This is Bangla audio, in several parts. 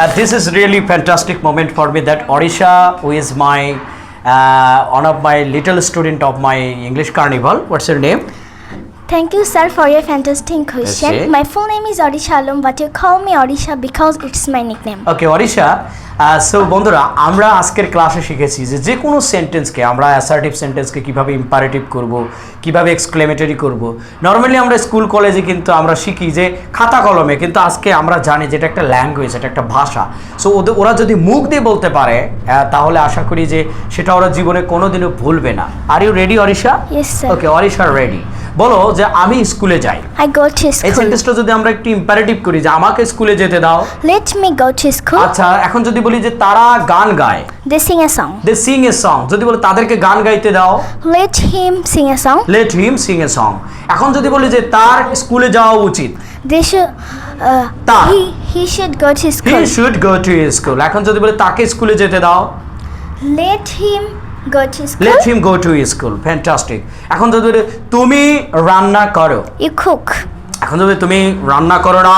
Uh, this is really fantastic moment for me that Orisha, who is my uh, one of my little student of my English carnival. What's her name? Thank you, sir, for your fantastic question. Okay. My full name is Odisha Alom, but you call me Odisha because it's my nickname. Okay Arisha so বন্ধুরা আমরা আজকের ক্লাসে শিখেছি যে যে কোনো সেন্টেন্সকে আমরা অ্যাসার্টিভ সেন্টেন্সকে কীভাবে ইম্পারেটিভ করব কীভাবে এক্সক্লেমেটরি করব নর্মালি আমরা স্কুল কলেজে কিন্তু আমরা শিখি যে খাতা কলমে কিন্তু আজকে আমরা জানি যে এটা একটা ল্যাঙ্গুয়েজ এটা একটা ভাষা সো ওদের ওরা যদি মুখ দিয়ে বলতে পারে তাহলে আশা করি যে সেটা ওরা জীবনে কোনোদিনও ভুলবে না are you ready Arisha Yes, sir. Okay Arisha ready বলো যে আমি স্কুলে যাই I go to এই সেন্টেন্সটা যদি আমরা একটু ইম্পারেটিভ করি যে আমাকে স্কুলে যেতে দাও let me go to school. আচ্ছা এখন যদি বলি যে তারা গান গায় they sing a song. They sing a song যদি বলি তাদেরকে গান গাইতে দাও let him sing a song. Let him sing a song এখন যদি বলি যে তার স্কুলে যাওয়া উচিত should. Uh, Ta. he he should go he should go to school এখন যদি বলি তাকে স্কুলে যেতে দাও let him go to school. Let him go to school fantastic এখন যদি তুমি রান্না করো You cook. এখন যদি তুমি রান্না করো না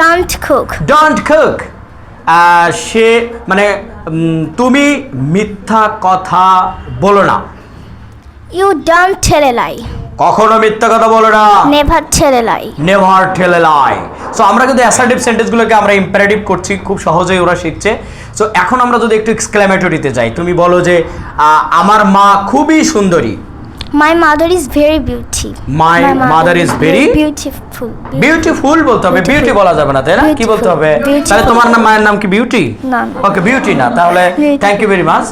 Don't cook. ডোন্ট কুক সে মানে তুমি মিথ্যা কথা বলো না You don't tell a lie. কখনো মিথ্যা কথা বলো না। tell a lie. Never a lie. So আমরা কিন্তু অ্যাসার্টিভ সেন্টেন্সগুলোকে আমরা ইম্পারেটিভ করছি খুব সহজেই ওরা শিখছে। সো এখন আমরা যদি একটু এক্সক্লেমেটরিতে যাই তুমি বলো যে আমার মা খুবই সুন্দরী। My mother is very beauty. My mother is very beautiful. Beautiful বলতে হবে বিউটি বলা যাবে না তাই না? কি বলতে হবে? তাহলে তোমার নাম মায়ের নাম কি বিউটি না। ওকে বিউটি না তাহলে থ্যাংক ইউ ভেরি মাচ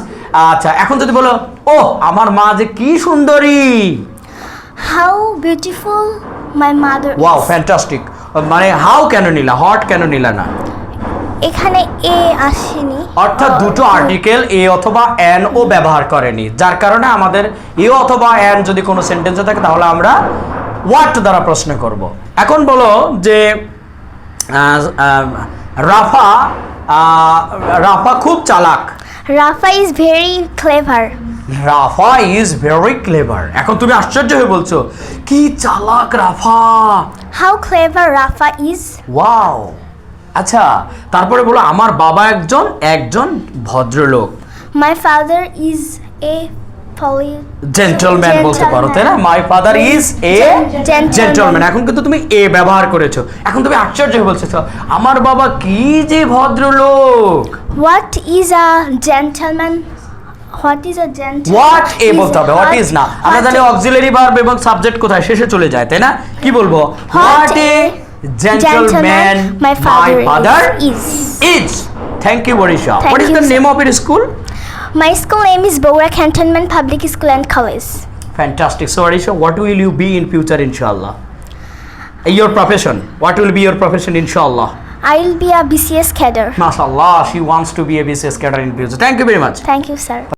আচ্ছা এখন যদি বলো ও আমার মা যে কি সুন্দরী! How beautiful my mother wow. Fantastic মানে হাউ কেন নিলা? হট কেন নিলা না? এখানে এ আসেনি। অর্থাৎ দুটো আর্টিকেল এ অথবা এন ও ব্যবহার করেনি। যার কারণে আমাদের এ অথবা এন যদি কোনো সেন্টেন্সে থাকে তাহলে আমরা হোয়াট দ্বারা প্রশ্ন করব। এখন বলো যে রাফা রাফা খুব চালাক। Rafa is very clever Rafa is very clever এখন তুমি আশ্চর্য হয়ে বলছো কি চালাক Rafa! How clever Rafa is wow আচ্ছা তারপরে বলো আমার বাবা একজন একজন ভদ্রলোক। My father is a gentleman বলতে পারো তাই না? My father is a. Gentleman এখন কিন্তু তুমি এ ব্যবহার করেছ। এখন তুমি আশ্চর্য হয়ে বলছো আমার বাবা কি যে ভদ্রলোক? What is a gentleman what is a gentleman what a বলতে হবে হোয়াট ইজ না আমরা জানি অক্সিলারি ভার্ব এবং সাবজেক্ট কোথায় শেষে চলে যায় তাই না কি বলব what a gentleman my father is is thank you Barisha Thank what is the. Name of your school My school name is Bora Cantonment Public School and College. Fantastic. So, Arisha, what will you be in future, inshallah? Your profession. What will be your profession, inshallah? I will be a BCS cadre. MashaAllah, she wants to be a business cadre in future. Thank you very much. Thank you, sir.